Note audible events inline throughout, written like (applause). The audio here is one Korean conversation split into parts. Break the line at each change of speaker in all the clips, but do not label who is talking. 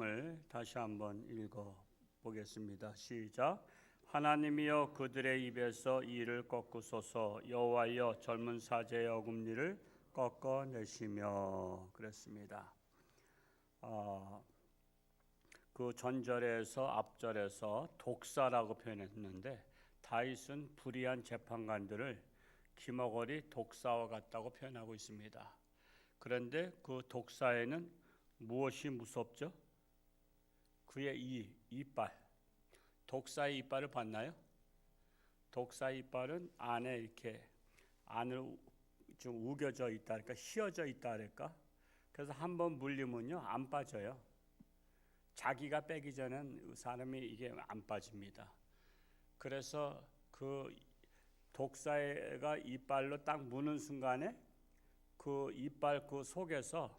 말씀을 다시 한번 읽어 보겠습니다. 시작. 하나님이여 그들의 입에서 이를 꺾으소서 여호와여 젊은 사제의 어금니를 꺾어내시며 그랬습니다. 아, 그 전절에서 앞절에서 독사라고 표현했는데 다윗은 불의한 재판관들을 기머거리 독사와 같다고 표현하고 있습니다. 그런데 그 독사에는 무엇이 무섭죠? 그의 이 이빨. 독사의 이빨을 봤나요? 독사의 이빨은 안에 이렇게 안을 좀 우겨져 있다 할까 휘어져 있다 할까 그래서 한 번 물리면요 안 빠져요. 자기가 빼기 전엔 사람이 이게 안 빠집니다. 그래서 그 독사가 이빨로 딱 무는 순간에 그 이빨 그 속에서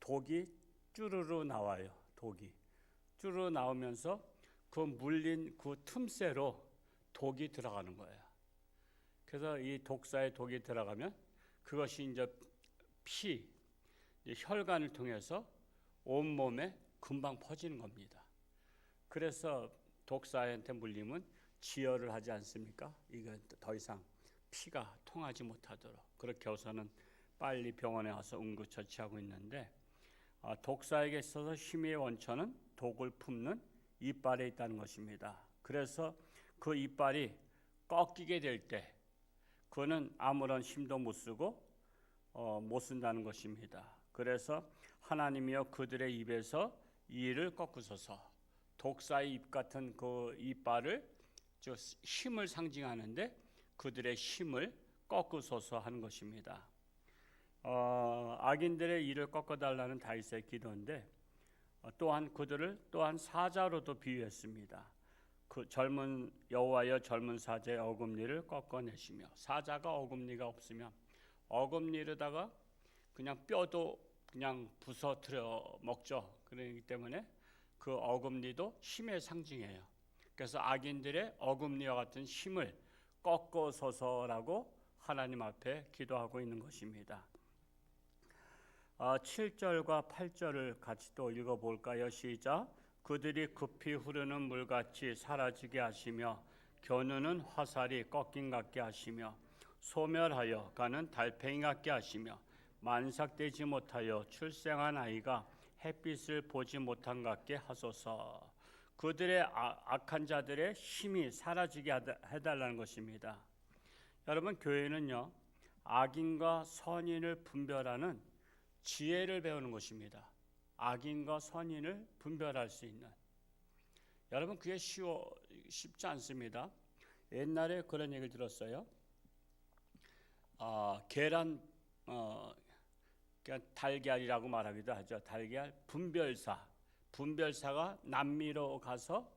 독이 쭈르르 나와요. 독이 쭈르르 나오면서 그 물린 그 틈새로 독이 들어가는 거예요. 그래서 이 독사의 독이 들어가면 그것이 이제 피, 혈관을 통해서 온 몸에 금방 퍼지는 겁니다. 그래서 독사한테 물리면 지혈을 하지 않습니까? 이건 더 이상 피가 통하지 못하도록 그렇게 해서는 빨리 병원에 와서 응급처치하고 있는데 아, 독사에게 있어서 힘의 원천은 독을 품는 이빨에 있다는 것입니다. 그래서 그 이빨이 꺾이게 될 때 그거는 아무런 힘도 못 쓰고 어, 못 쓴다는 것입니다. 그래서 하나님이여 그들의 입에서 이를 꺾으소서 독사의 입 같은 그 이빨을 저 힘을 상징하는데 그들의 힘을 꺾으소서 하는 것입니다. 어, 악인들의 일을 꺾어달라는 다윗의 기도인데 어, 또한 그들을 또한 사자로도 비유했습니다. 그 젊은 여호와여 젊은 사자의 어금니를 꺾어내시며 사자가 어금니가 없으면 어금니로다가 그냥 뼈도 그냥 부서뜨려 먹죠. 그러기 때문에 그 어금니도 힘의 상징이에요. 그래서 악인들의 어금니와 같은 힘을 꺾어서서라고 하나님 앞에 기도하고 있는 것입니다. 7절과 아, 8절을 같이 또 읽어볼까요? 시작. 그들이 급히 흐르는 물같이 사라지게 하시며 겨누는 화살이 꺾인 같게 하시며 소멸하여 가는 달팽이 같게 하시며 만삭되지 못하여 출생한 아이가 햇빛을 보지 못한 같게 하소서. 그들의 아, 악한 자들의 힘이 사라지게 해달라는 것입니다. 여러분 교회는요 악인과 선인을 분별하는 지혜를 배우는 것입니다. 악인과 선인을 분별할 수 있는. 여러분 그게 쉬워 쉽지 않습니다. 옛날에 그런 얘기를 들었어요. 어, 계란 어, 달걀이라고 말하기도 하죠. 달걀 분별사. 분별사가 남미로 가서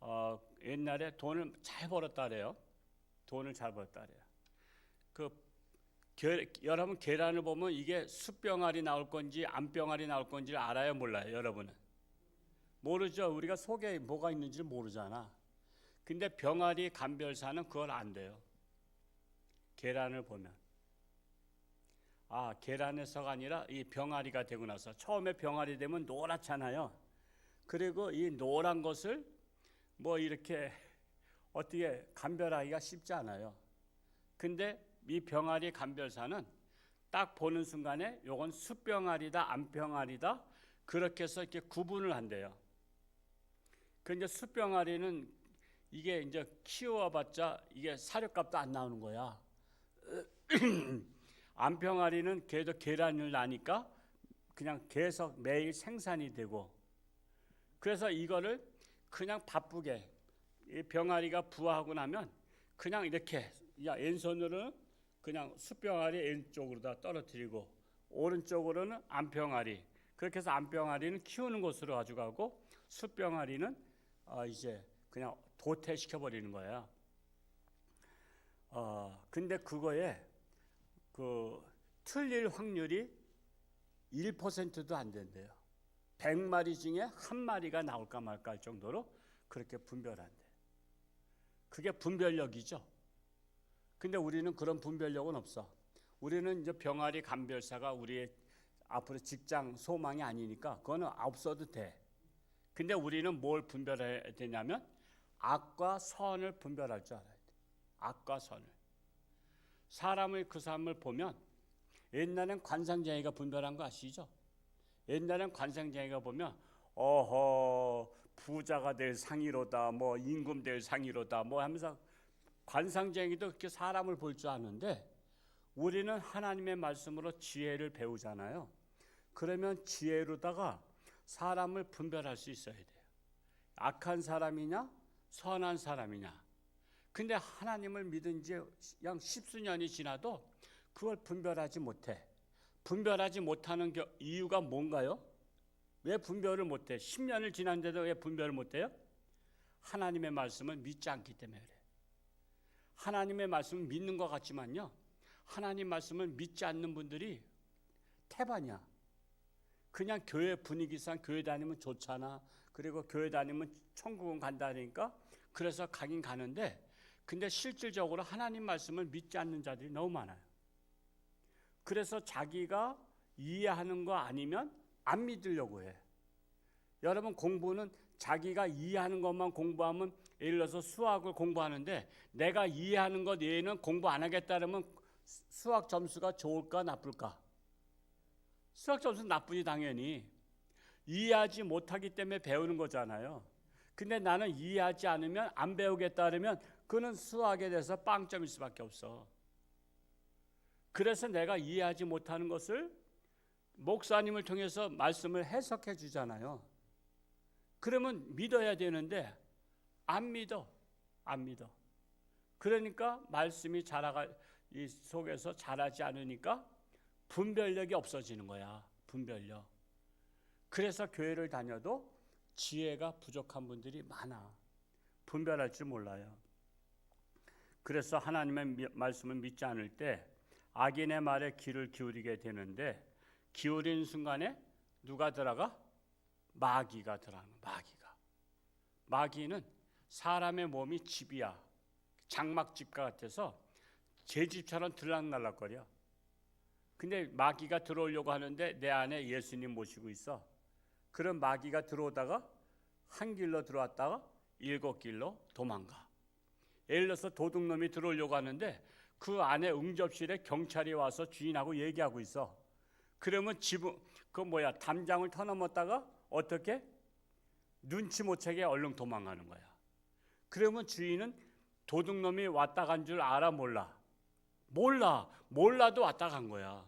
어, 옛날에 돈을 잘 벌었다 그래요. 돈을 잘 벌었다 그래요. 그 게, 여러분 계란을 보면 이게 숯병아리 나올 건지 암병아리 나올 건지 알아요, 몰라요, 여러분은? 모르죠. 우리가 속에 뭐가 있는지 모르잖아. 근데 병아리 감별사는 그걸 안 돼요. 계란을 보면. 아, 계란에서가 아니라 이 병아리가 되고 나서 처음에 병아리 되면 노랗잖아요. 그리고 이 노란 것을 뭐 이렇게 어떻게 감별하기가 쉽지 않아요. 근데 이 병아리 감별사는 딱 보는 순간에 요건 숯병아리다 암병아리다 그렇게 해서 이렇게 구분을 한대요. 그 이제 숯병아리는 이게 이제 키워봤자 이게 사료값도 안 나오는 거야. (clears throat) 암병아리는 걔도 계란을 나니까 그냥 계속 매일 생산이 되고 그래서 이거를 그냥 바쁘게 병아리가 부화하고 나면 그냥 이렇게 야 왼손으로는 그냥 숯병아리 왼쪽으로 다 떨어뜨리고 오른쪽으로는 암병아리 그렇게 해서 암병아리는 키우는 곳으로 가져가고 숯병아리는 어 이제 그냥 도태시켜 버리는 거예요. 어 근데 그거에 그 틀릴 확률이 1%도 안 된대요. 100마리 중에 한 마리가 나올까 말까 할 정도로 그렇게 분별한대. 그게 분별력이죠. 근데 우리는 그런 분별력은 없어. 우리는 이제 병아리 감별사가 우리의 앞으로 직장 소망이 아니니까 그거는 없어도 돼. 근데 우리는 뭘 분별해야 되냐면 악과 선을 분별할 줄 알아야 돼. 악과 선을. 사람의 그 삶을 보면 옛날엔 관상쟁이가 분별한 거 아시죠? 옛날엔 관상쟁이가 보면 어허 부자가 될 상이로다 뭐 임금 될 상이로다 뭐 하면서 관상쟁이도 그렇게 사람을 볼 줄 아는데 우리는 하나님의 말씀으로 지혜를 배우잖아요. 그러면 지혜로다가 사람을 분별할 수 있어야 돼요. 악한 사람이냐 선한 사람이냐. 근데 하나님을 믿은 지 양 십수년이 지나도 그걸 분별하지 못해. 분별하지 못하는 겨- 이유가 뭔가요? 왜 분별을 못해? 10년을 지났는데도 왜 분별을 못해요? 하나님의 말씀을 믿지 않기 때문에 그래. 하나님의 말씀을 믿는 것 같지만요. 하나님 말씀을 믿지 않는 분들이 태반이야. 그냥 교회 분위기상 교회 다니면 좋잖아. 그리고 교회 다니면 천국은 간다니까 그래서 가긴 가는데 근데 실질적으로 하나님 말씀을 믿지 않는 자들이 너무 많아요. 그래서 자기가 이해하는 거 아니면 안 믿으려고 해. 여러분 공부는 자기가 이해하는 것만 공부하면 예를 들어서 수학을 공부하는데 내가 이해하는 것 외에는 공부 안 하겠다면 수학 점수가 좋을까 나쁠까? 수학 점수 나쁘지 당연히 이해하지 못하기 때문에 배우는 거잖아요. 근데 나는 이해하지 않으면 안 배우겠다 그러면 그는 수학에 대해서 빵점일 수밖에 없어. 그래서 내가 이해하지 못하는 것을 목사님을 통해서 말씀을 해석해 주잖아요. 그러면 믿어야 되는데 안 믿어. 안 믿어. 그러니까 말씀이 자라가 이 속에서 자라지 않으니까 분별력이 없어지는 거야. 분별력. 그래서 교회를 다녀도 지혜가 부족한 분들이 많아. 분별할 줄 몰라요. 그래서 하나님의 미- 말씀을 믿지 않을 때 악인의 말에 귀를 기울이게 되는데 기울인 순간에 누가 들어가? 마귀가 들어가는 마귀가. 마귀는 사람의 몸이 집이야. 장막집과 같아서 제 집처럼 들락날락거려. 근데 마귀가 들어오려고 하는데 내 안에 예수님 모시고 있어. 그런 마귀가 들어오다가 한 길로 들어왔다가 일곱 길로 도망가. 예를 들어서 도둑놈이 들어오려고 하는데 그 안에 응접실에 경찰이 와서 주인하고 얘기하고 있어. 그러면 지붕 그 뭐야 담장을 터넘었다가 어떻게 눈치 못 채게 얼른 도망가는 거야. 그러면 주인은 도둑놈이 왔다 간 줄 알아 몰라. 몰라. 몰라도 왔다 간 거야.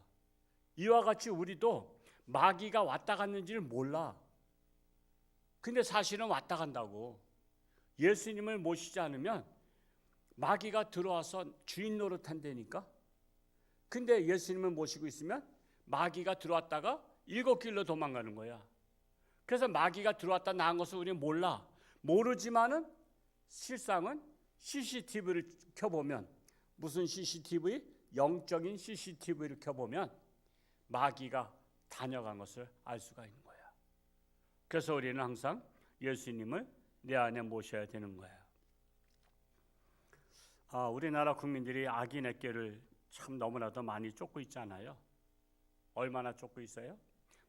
이와 같이 우리도 마귀가 왔다 갔는지를 몰라. 근데 사실은 왔다 간다고. 예수님을 모시지 않으면 마귀가 들어와서 주인 노릇한다니까. 근데 예수님을 모시고 있으면 마귀가 들어왔다가 일곱 길로 도망가는 거야. 그래서 마귀가 들어왔다 나온 것을 우리는 몰라. 모르지만은 실상은 CCTV를 켜보면 무슨 CCTV? 영적인 CCTV를 켜보면 마귀가 다녀간 것을 알 수가 있는 거야. 그래서 우리는 항상 예수님을 내 안에 모셔야 되는 거야. 아, 우리나라 국민들이 악인의 꾀를 참 너무나도 많이 쫓고 있잖아요. 얼마나 쫓고 있어요?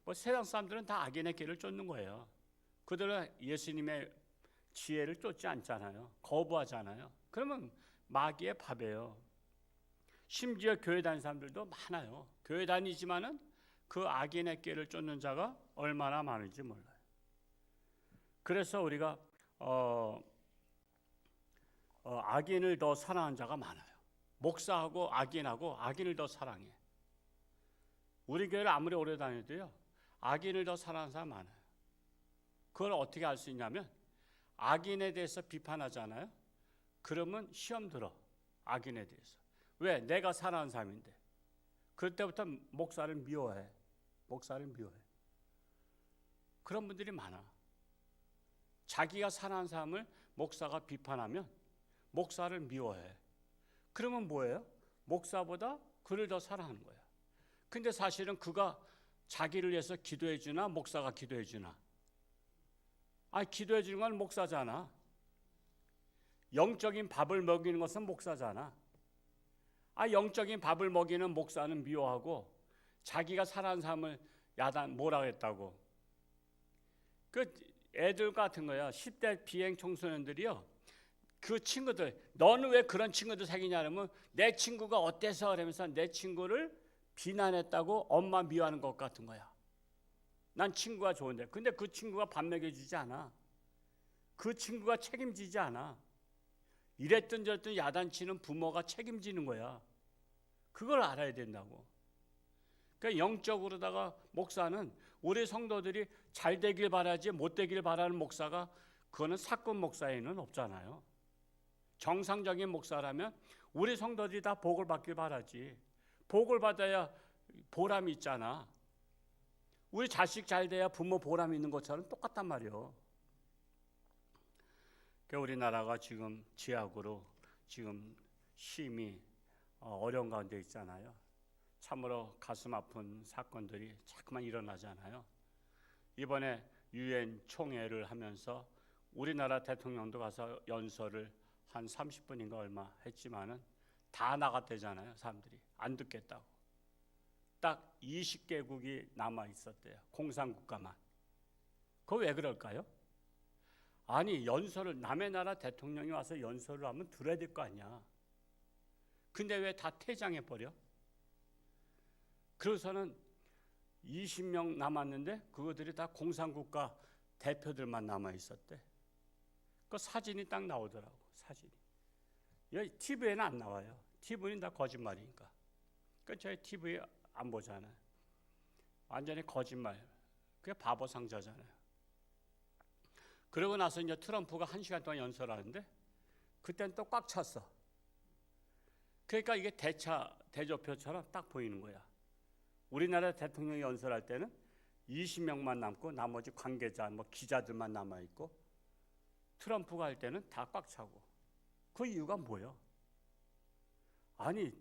뭐 세상 사람들은 다 악인의 꾀를 쫓는 거예요. 그들은 예수님의 지혜를 쫓지 않잖아요. 거부하잖아요. 그러면 마귀의 밥이에요. 심지어 교회 다니는 사람들도 많아요. 교회 다니지만은 그 악인의 꾀를 쫓는 자가 얼마나 많은지 몰라요. 그래서 우리가 어, 어, 악인을 더 사랑하는 자가 많아요. 목사하고 악인하고 악인을 더 사랑해. 우리 교회를 아무리 오래 다녀도요. 악인을 더 사랑하는 사람 많아요. 그걸 어떻게 알 수 있냐면 악인에 대해서 비판하잖아요. 그러면 시험 들어. 악인에 대해서. 왜? 내가 사랑하는 사람인데. 그럴 때부터 목사를 미워해. 목사를 미워해. 그런 분들이 많아. 자기가 사랑하는 사람을 목사가 비판하면 목사를 미워해. 그러면 뭐예요? 목사보다 그를 더 사랑하는 거야. 근데 사실은 그가 자기를 위해서 기도해 주나 목사가 기도해 주나? 아, 기도해 주는 건 목사잖아. 영적인 밥을 먹이는 것은 목사잖아. 아, 영적인 밥을 먹이는 목사는 미워하고 자기가 사랑하는 사람을 야단 뭐라 했다고. 그 애들 같은 거야. 10대 비행 청소년들이요. 그 친구들 너는 왜 그런 친구들 사귀냐 그러면 내 친구가 어때서 그러면서 내 친구를 비난했다고 엄마 미워하는 것 같은 거야. 난 친구가 좋은데 근데 그 친구가 밥 먹여주지 않아. 그 친구가 책임지지 않아. 이랬든 저랬든 야단치는 부모가 책임지는 거야. 그걸 알아야 된다고. 그러니까 영적으로다가 목사는 우리 성도들이 잘 되길 바라지 못 되길 바라는 목사가 그거는 사건 목사에는 없잖아요. 정상적인 목사라면 우리 성도들이 다 복을 받길 바라지. 복을 받아야 보람이 있잖아. 우리 자식 잘 돼야 부모 보람 있는 것처럼 똑같단 말이요. 그 우리나라가 지금 지역으로 지금 심히 어, 어려운 가운데 있잖아요. 참으로 가슴 아픈 사건들이 자꾸만 일어나잖아요. 이번에 유엔 총회를 하면서 우리나라 대통령도 가서 연설을 한 30분인가 얼마 했지만은 다 나갔대잖아요. 사람들이 안 듣겠다고. 딱 20개국이 남아 있었대요. 공산국가만. 그거 왜 그럴까요? 아니 연설을 남의 나라 대통령이 와서 연설을 하면 들어야 될 거 아니야. 근데 왜 다 퇴장해 버려? 그래서는 20명 남았는데 그것들이 다 공산국가 대표들만 남아 있었대. 그 사진이 딱 나오더라고 사진이. 여기 TV에는 안 나와요. TV는 다 거짓말이니까. 그 저희 TV 안 보잖아요. 완전히 거짓말. 그게 바보 상자잖아요. 그러고 나서 이제 트럼프가 한 시간 동안 연설하는데 그때는 또 꽉 찼어. 그러니까 이게 대차 대조표처럼 딱 보이는 거야. 우리나라 대통령이 연설할 때는 20명만 남고 나머지 관계자, 뭐 기자들만 남아 있고 트럼프가 할 때는 다 꽉 차고 그 이유가 뭐예요? 아니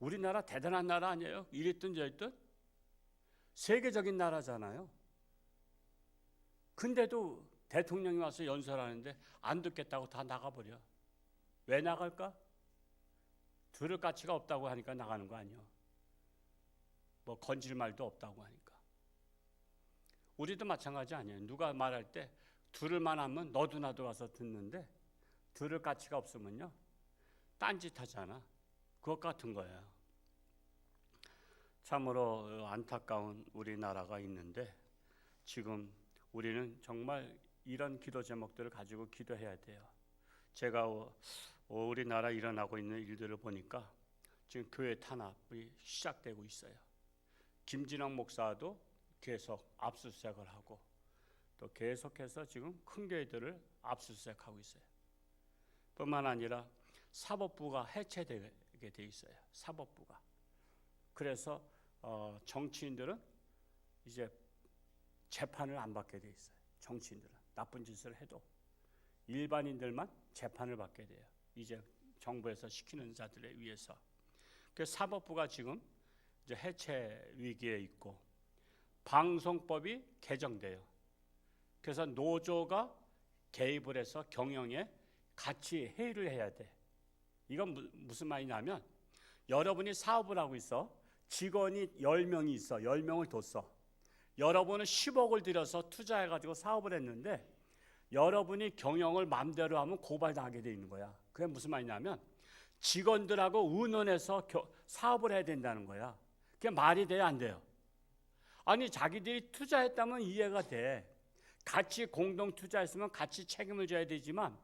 우리나라 대단한 나라 아니에요? 이랬든 저랬든 세계적인 나라잖아요. 근데도 대통령이 와서 연설하는데 안 듣겠다고 다 나가버려. 왜 나갈까? 들을 가치가 없다고 하니까 나가는 거 아니에요. 뭐 건질 말도 없다고 하니까. 우리도 마찬가지 아니에요. 누가 말할 때 들을 만 하면 너도 나도 와서 듣는데 들을 가치가 없으면요. 딴짓 하잖아. 그것 같은 거예요. 참으로 안타까운 우리나라가 있는데 지금 우리는 정말 이런 기도 제목들을 가지고 기도해야 돼요. 제가 우리나라 일어나고 있는 일들을 보니까 지금 교회 탄압이 시작되고 있어요. 김진영 목사도 계속 압수수색을 하고 또 계속해서 지금 큰 교회들을 압수수색하고 있어요. 뿐만 아니라 사법부가 해체되 게 돼 있어요. 사법부가. 그래서 어, 정치인들은 이제 재판을 안 받게 돼 있어요. 정치인들은 나쁜 짓을 해도 일반인들만 재판을 받게 돼요. 이제 정부에서 시키는 자들에 의해서. 그 사법부가 지금 이제 해체 위기에 있고 방송법이 개정돼요. 그래서 노조가 개입을 해서 경영에 같이 회의를 해야 돼. 이건 무슨 말이냐면 여러분이 사업을 하고 있어. 직원이 10명이 있어. 10명을 뒀어. 여러분은 10억을 들여서 투자해 가지고 사업을 했는데 여러분이 경영을 마음대로 하면 고발당하게 돼 있는 거야. 그게 무슨 말이냐면 직원들하고 의논해서 사업을 해야 된다는 거야. 그게 말이 돼요, 안 돼요? 아니 자기들이 투자했다면 이해가 돼. 같이 공동 투자했으면 같이 책임을 져야 되지만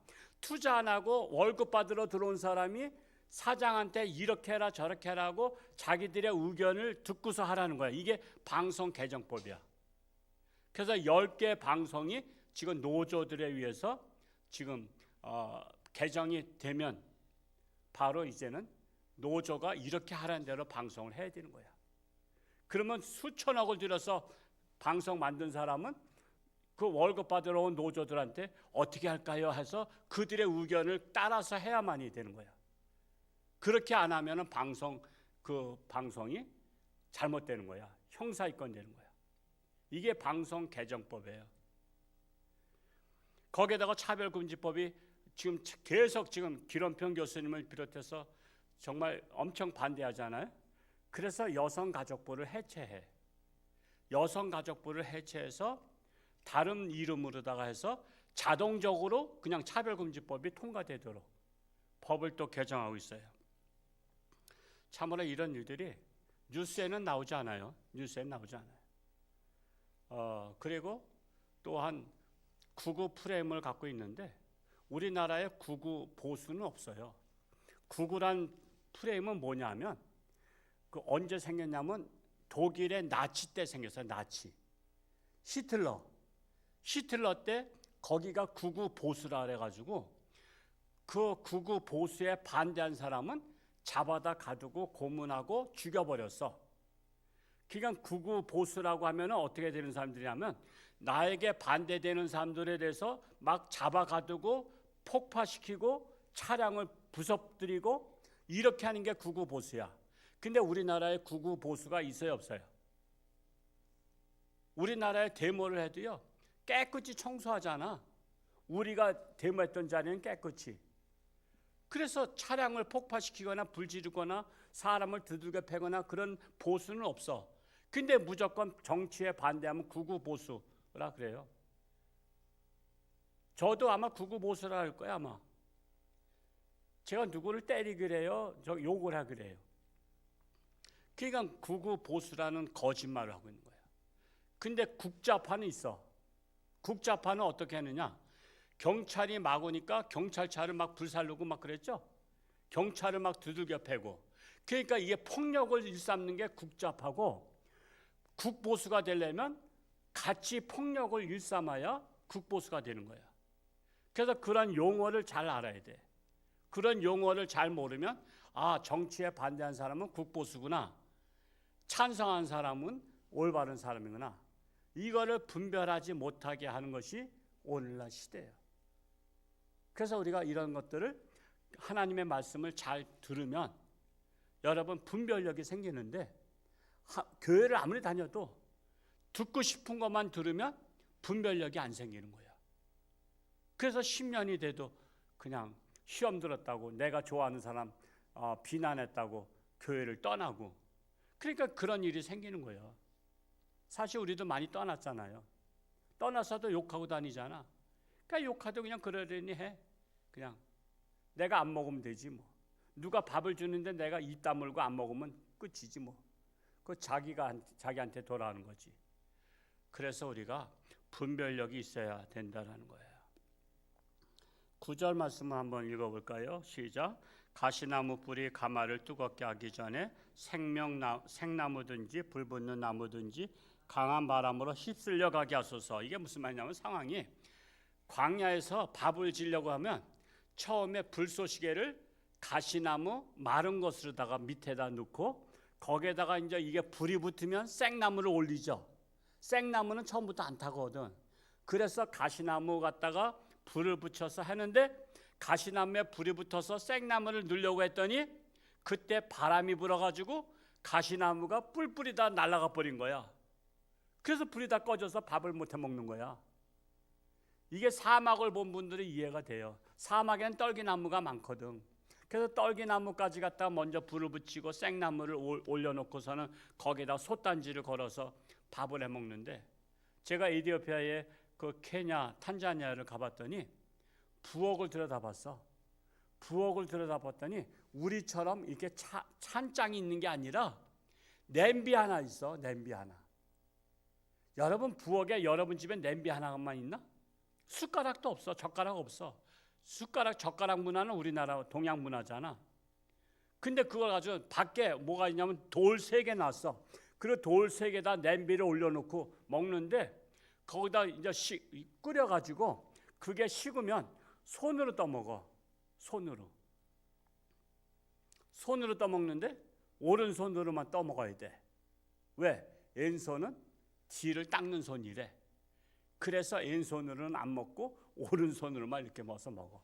투자 안 하고 월급 받으러 들어온 사람이 사장한테 이렇게 해라 저렇게 하라고 자기들의 의견을 듣고서 하라는 거야. 이게 방송 개정법이야. 그래서 10개 방송이 지금 노조들에 의해서 지금 어, 개정이 되면 바로 이제는 노조가 이렇게 하라는 대로 방송을 해야 되는 거야. 그러면 수천억을 들여서 방송 만든 사람은 그 월급 받으러 온 노조들한테 어떻게 할까요? 해서 그들의 의견을 따라서 해야만이 되는 거야. 그렇게 안 하면은 방송 그 방송이 잘못되는 거야. 형사 입건 되는 거야. 이게 방송 개정법이에요. 거기에다가 차별금지법이 지금 계속 지금 기론평 교수님을 비롯해서 정말 엄청 반대하잖아요. 그래서 여성가족부를 해체해. 여성가족부를 해체해서 다른 이름으로다가 해서 자동적으로 그냥 차별금지법이 통과되도록 법을 또 개정하고 있어요. 참으로 이런 일들이 뉴스에는 나오지 않아요. 뉴스에는 나오지 않아요. 어, 그리고 또한 구구 프레임을 갖고 있는데 우리나라에 구구 보수는 없어요. 구구란 프레임은 뭐냐면 그 언제 생겼냐면 독일의 나치 때 생겼어요. 나치. 히틀러. 히틀러 때 거기가 구구 보수라 그래가지고 그 구구 보수에 반대한 사람은 잡아다 가두고 고문하고 죽여버렸어. 그러니까 구구 보수라고 하면 어떻게 되는 사람들이냐면 나에게 반대되는 사람들에 대해서 막 잡아 가두고 폭파시키고 차량을 부숴뜨리고 이렇게 하는 게 구구 보수야. 근데 우리나라에 구구 보수가 있어요, 없어요? 우리나라에 데모를 해도요, 깨끗이 청소하잖아. 우리가 데모했던 자리는 깨끗이. 그래서 차량을 폭파시키거나 불 지르거나 사람을 두들겨 패거나 그런 보수는 없어. 근데 무조건 정치에 반대하면 구구 보수라 그래요. 저도 아마 구구 보수라 할 거야 아마. 제가 누구를 때리기래요, 저 욕을 하기래요. 그러니까 구구 보수라는 거짓말을 하고 있는 거예요. 근데 국자파는 있어. 국자파는 어떻게 하느냐? 경찰이 막 오니까 경찰차를 막 불살르고 막 그랬죠. 경찰을 막 두들겨 패고. 그러니까 이게 폭력을 일삼는 게 국자파고 국보수가 되려면 같이 폭력을 일삼아야 국보수가 되는 거야. 그래서 그런 용어를 잘 알아야 돼. 그런 용어를 잘 모르면 아 정치에 반대한 사람은 국보수구나. 찬성한 사람은 올바른 사람이구나. 이거를 분별하지 못하게 하는 것이 오늘날 시대예요. 그래서 우리가 이런 것들을 하나님의 말씀을 잘 들으면 여러분 분별력이 생기는데 하, 교회를 아무리 다녀도 듣고 싶은 것만 들으면 분별력이 안 생기는 거야. 그래서 10년이 돼도 그냥 시험 들었다고 내가 좋아하는 사람 어, 비난했다고 교회를 떠나고 그러니까 그런 일이 생기는 거예요. 사실 우리도 많이 떠났잖아요. 떠나서도 욕하고 다니잖아. 그러니까 욕하도 그냥 그러려니 해. 그냥 내가 안 먹으면 되지 뭐. 누가 밥을 주는데 내가 입 다물고 안 먹으면 끝이지 뭐. 그 자기가 자기한테 돌아오는 거지. 그래서 우리가 분별력이 있어야 된다라는 거예요. 구절 말씀을 한번 읽어볼까요? 시작. 가시나무 뿌리 가마를 뜨겁게 하기 전에 생명나 생나무든지 불붙는 나무든지 강한 바람으로 휩쓸려 가게 하소서. 이게 무슨 말이냐면 상황이 광야에서 밥을 지려고 하면 처음에 불쏘시개를 가시나무 마른 것으로다가 밑에다 넣고 거기에다가 이제 이게 불이 붙으면 생나무를 올리죠. 생나무는 처음부터 안 타거든. 그래서 가시나무 갖다가 불을 붙여서 하는데 가시나무에 불이 붙어서 생나무를 넣으려고 했더니 그때 바람이 불어가지고 가시나무가 뿔뿔이 다 날아가 버린 거야. 그래서 불이 다 꺼져서 밥을 못 해 먹는 거야. 이게 사막을 본 분들이 이해가 돼요. 사막에는 떨기나무가 많거든. 그래서 떨기나무까지 갖다 먼저 불을 붙이고 생나무를 올려놓고서는 거기다 솥단지를 걸어서 밥을 해 먹는데 제가 에디오피아에 그 케냐, 탄자니아를 가봤더니 부엌을 들여다봤어. 부엌을 들여다봤더니 우리처럼 이렇게 차, 찬장이 있는 게 아니라 냄비 하나 있어. 냄비 하나. 여러분 부엌에 여러분 집에 냄비 하나만 있나? 숟가락도 없어. 젓가락 없어. 숟가락 젓가락 문화는 우리나라 동양 문화잖아. 근데 그걸 가지고 밖에 뭐가 있냐면 돌 세 개 놨어. 그리고 돌 세 개다 냄비를 올려놓고 먹는데 거기다 이제 시, 끓여가지고 그게 식으면 손으로 떠먹어. 손으로. 손으로 떠먹는데 오른손으로만 떠먹어야 돼. 왜? 왼손은 뒤를 닦는 손이래. 그래서 왼손으로는 안 먹고 오른손으로만 이렇게 먹어서 먹어.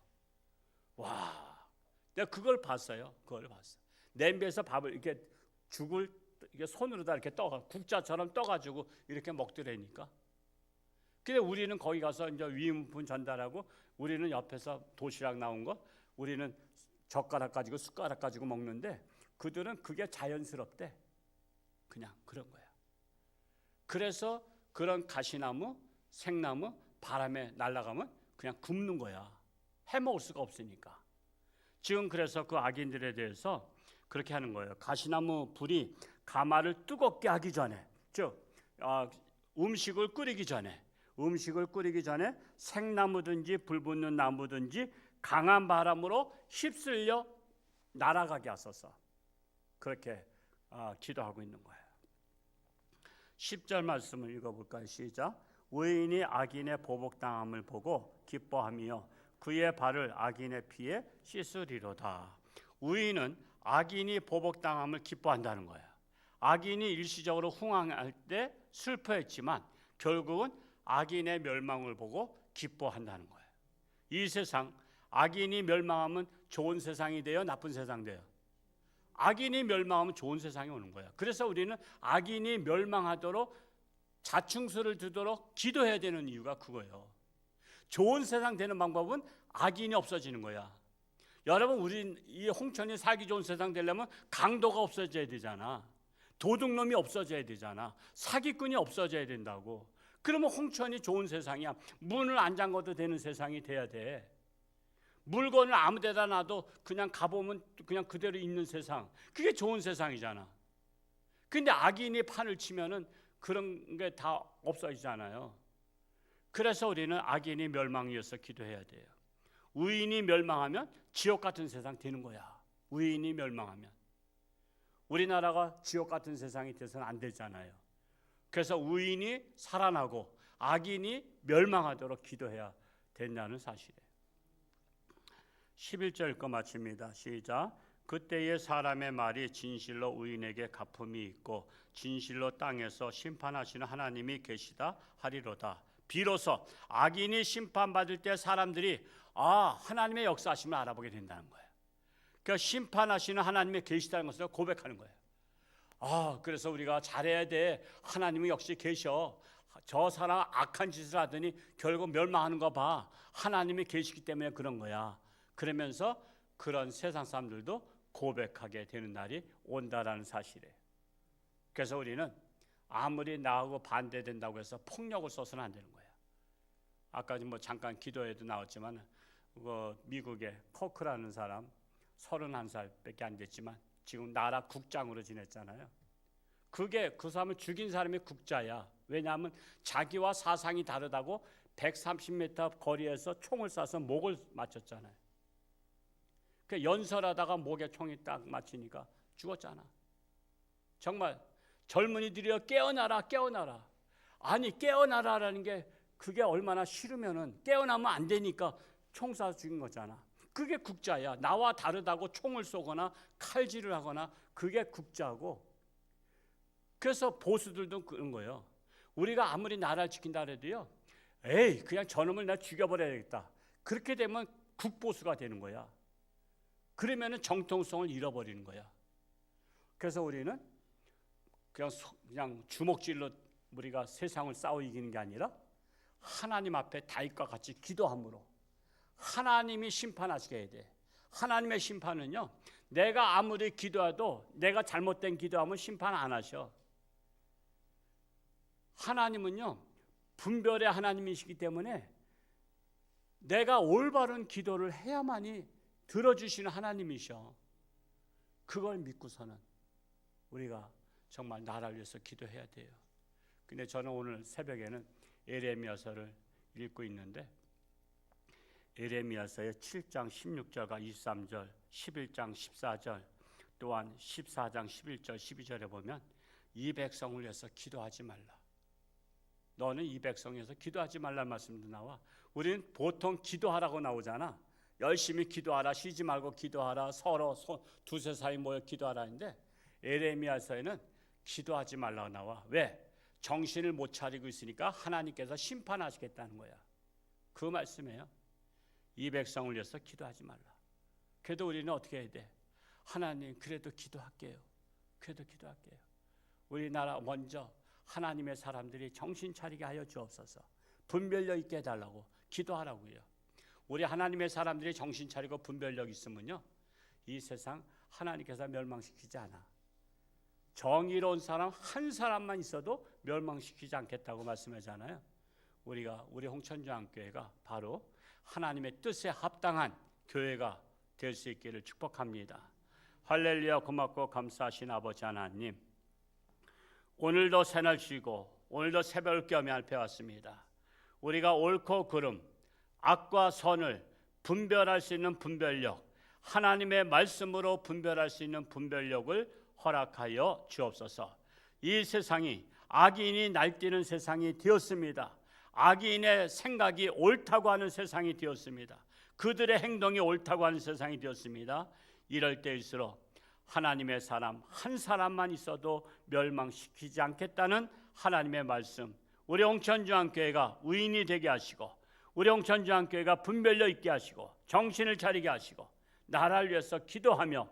와, 내가 그걸 봤어요. 그걸 봤어. 냄비에서 밥을 이렇게 죽을 이게 손으로 다 이렇게 떠 국자처럼 떠가지고 이렇게 먹더라니까. 근데 우리는 거기 가서 이제 위임분 전달하고 우리는 옆에서 도시락 나온 거 우리는 젓가락 가지고 숟가락 가지고 먹는데 그들은 그게 자연스럽대. 그냥 그런 거야. 그래서 그런 가시나무 생나무 바람에 날아가면 그냥 굽는 거야. 해먹을 수가 없으니까. 지금 그래서 그 악인들에 대해서 그렇게 하는 거예요. 가시나무 불이 가마를 뜨겁게 하기 전에, 즉 아, 음식을 끓이기 전에, 음식을 끓이기 전에 생나무든지 불 붙는 나무든지 강한 바람으로 휩쓸려 날아가게 하소서. 그렇게 아, 기도하고 있는 거예요. 10절 말씀을 읽어볼까요? 시작. 의인이 악인의 보복당함을 보고 기뻐하며 그의 발을 악인의 피에 씻으리로다. 의인은 악인이 보복당함을 기뻐한다는 거예요. 악인이 일시적으로 흥황할 때 슬퍼했지만 결국은 악인의 멸망을 보고 기뻐한다는 거예요. 이 세상 악인이 멸망하면 좋은 세상이 돼요, 나쁜 세상 돼요. 악인이 멸망하면 좋은 세상이 오는 거야. 그래서 우리는 악인이 멸망하도록 자충수를 두도록 기도해야 되는 이유가 그거예요. 좋은 세상 되는 방법은 악인이 없어지는 거야. 여러분, 우리 이 홍천이 살기 좋은 세상 되려면 강도가 없어져야 되잖아. 도둑놈이 없어져야 되잖아. 사기꾼이 없어져야 된다고. 그러면 홍천이 좋은 세상이야. 문을 안 잠궈도 되는 세상이 돼야 돼. 물건을 아무 데다 놔도 그냥 가보면 그냥 그대로 있는 세상. 그게 좋은 세상이잖아. 근데 악인이 판을 치면은 그런 게 다 없어지잖아요. 그래서 우리는 악인이 멸망이어서 기도해야 돼요. 의인이 멸망하면 지옥 같은 세상 되는 거야. 의인이 멸망하면. 우리나라가 지옥 같은 세상이 돼서는 안 되잖아요. 그래서 의인이 살아나고 악인이 멸망하도록 기도해야 된다는 사실이에요. 11절 거 마칩니다. 시작. 그때의 사람의 말이 진실로 의인에게 갚음이 있고 진실로 땅에서 심판하시는 하나님이 계시다 하리로다. 비로소 악인이 심판받을 때 사람들이 아 하나님의 역사하심을 알아보게 된다는 거예요. 그러니까 심판하시는 하나님이 계시다는 것을 고백하는 거예요. 아 그래서 우리가 잘해야 돼. 하나님이 역시 계셔. 저 사람 악한 짓을 하더니 결국 멸망하는 거 봐. 하나님이 계시기 때문에 그런 거야. 그러면서 그런 세상 사람들도 고백하게 되는 날이 온다라는 사실이에요. 그래서 우리는 아무리 나하고 반대된다고 해서 폭력을 써서는 안 되는 거예요. 아까 뭐 잠깐 기도에도 나왔지만 그 미국의 코크라는 사람 31살밖에 안 됐지만 지금 나라 국장으로 지냈잖아요. 그게 그 사람을 죽인 사람이 국자야. 왜냐하면 자기와 사상이 다르다고 130m 거리에서 총을 쏴서 목을 맞췄잖아요. 그 연설하다가 목에 총이 딱 맞히니까 죽었잖아. 정말 젊은이들이여 깨어나라 깨어나라. 아니 깨어나라라는 게 그게 얼마나 싫으면은 깨어나면 안 되니까 총 쏴 죽인 거잖아. 그게 국자야. 나와 다르다고 총을 쏘거나 칼질을 하거나 그게 국자고. 그래서 보수들도 그런 거예요. 우리가 아무리 나라를 지킨다 해도요. 에이 그냥 저놈을 나 죽여버려야겠다. 그렇게 되면 국보수가 되는 거야. 그러면은 정통성을 잃어버리는 거야. 그래서 우리는 그냥 소, 그냥 주먹질로 우리가 세상을 싸워 이기는 게 아니라 하나님 앞에 다윗과 같이 기도함으로 하나님이 심판하시게 돼. 하나님의 심판은요. 내가 아무리 기도해도 내가 잘못된 기도하면 심판 안 하셔. 하나님은요. 분별의 하나님이시기 때문에 내가 올바른 기도를 해야만이 들어주시는 하나님이셔. 그걸 믿고서는 우리가 정말 나라를 위해서 기도해야 돼요. 근데 저는 오늘 새벽에는 에레미야서를 읽고 있는데 에레미야서의 7장 16절과 23절, 11장 14절, 또한 14장 11절, 12절에 보면 이 백성을 위해서 기도하지 말라. 너는 이 백성에서 기도하지 말라는 말씀도 나와. 우리는 보통 기도하라고 나오잖아. 열심히 기도하라, 쉬지 말고 기도하라, 서로 두세 사이 모여 기도하라 는데 에레미야서에는 기도하지 말라고 나와. 왜? 정신을 못 차리고 있으니까 하나님께서 심판하시겠다는 거야. 그 말씀이에요. 이 백성을 위해서 기도하지 말라. 그래도 우리는 어떻게 해야 돼? 하나님, 그래도 기도할게요. 그래도 기도할게요. 우리나라 먼저 하나님의 사람들이 정신 차리게 하여 주옵소서. 분별력 있게 해달라고 기도하라고요. 우리 하나님의 사람들이 정신 차리고 분별력 있으면요, 이 세상 하나님께서 멸망시키지 않아. 정의로운 사람 한 사람만 있어도 멸망시키지 않겠다고 말씀하잖아요. 우리가 우리 홍천주한교회가 바로 하나님의 뜻에 합당한 교회가 될 수 있기를 축복합니다. 할렐루야 고맙고 감사하신 아버지 하나님 오늘도 새날 쉬고 오늘도 새벽을 깨며 알펴왔습니다. 우리가 옳고 그름 악과 선을 분별할 수 있는 분별력 하나님의 말씀으로 분별할 수 있는 분별력을 허락하여 주옵소서. 이 세상이 악인이 날뛰는 세상이 되었습니다. 악인의 생각이 옳다고 하는 세상이 되었습니다. 그들의 행동이 옳다고 하는 세상이 되었습니다. 이럴 때일수록 하나님의 사람 한 사람만 있어도 멸망시키지 않겠다는 하나님의 말씀. 우리 홍천주한교회가 의인이 되게 하시고 우리 홍천주한교회가 분별력 있게 하시고 정신을 차리게 하시고 나라를 위해서 기도하며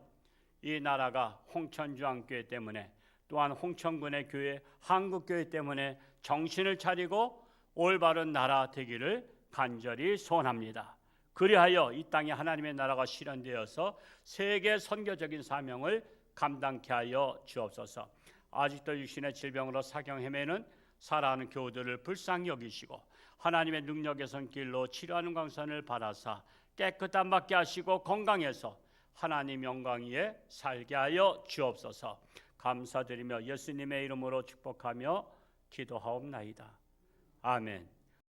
이 나라가 홍천주한교회 때문에 또한 홍천군의 교회 한국교회 때문에 정신을 차리고 올바른 나라 되기를 간절히 소원합니다. 그리하여 이 땅에 하나님의 나라가 실현되어서 세계 선교적인 사명을 감당케 하여 주옵소서. 아직도 육신의 질병으로 사경 헤매는 살아가는 교우들을 불쌍히 여기시고 하나님의 능력의 손길로 치료하는 광선을 받아사 깨끗한 받게 하시고 건강해서 하나님 영광 위에 살게 하여 주옵소서. 감사드리며 예수님의 이름으로 축복하며 기도하옵나이다. 아멘.